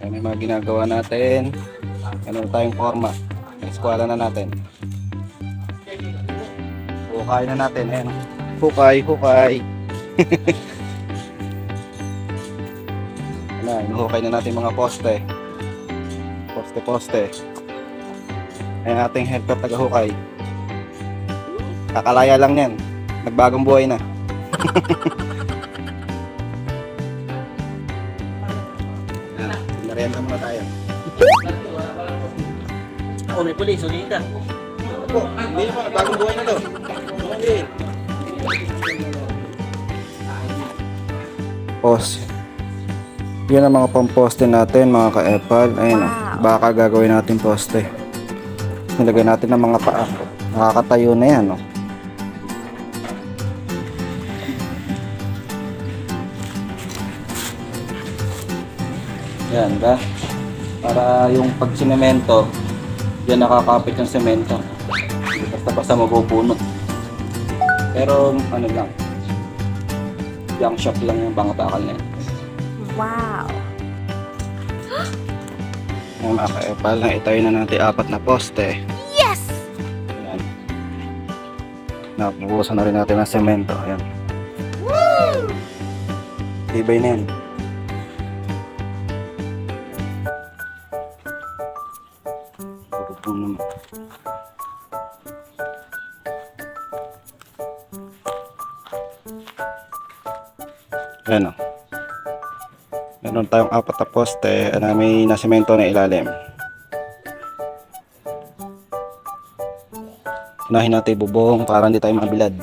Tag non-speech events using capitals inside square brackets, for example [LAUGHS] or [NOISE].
Yan yung mga ginagawa natin. Ano tayong forma. Eskwala na natin. Hukay na natin. Ayan. Hukay, hukay. [LAUGHS] Ano, inuhukay na natin mga poste. Poste, poste. Ayan ating helper taga-hukay. Kakalaya lang yan. Nagbagong buhay na. [LAUGHS] Merienda muna tayo. Ako may pulis, ulit ka. Opo, hindi naman, bagong buhay na to. Hindi. Post. Yan ang mga pamposte natin, mga ka-epal. Ayun, oh. baka gagawin natin poste. Nilagay natin ng mga paa. Nakakatayo na yan, oh. Yan, ba? Para yung pag sinemento, yan nakakapit yung semento. Hindi Basta-basta mapupunot. Pero ano lang, yung shop lang yung bangatakal na yan. Wow. [GASPS] Yung mga kaepal na itayo na natin apat na poste. Yes! Ayan. Napubusan na rin natin ng semento. Ayan. Tibay na yan. Pupuno mo. Ayan o. Meron tayong apat na poste na may nasemento na ilalim. Unahin natin bubong para hindi tayo mabilad.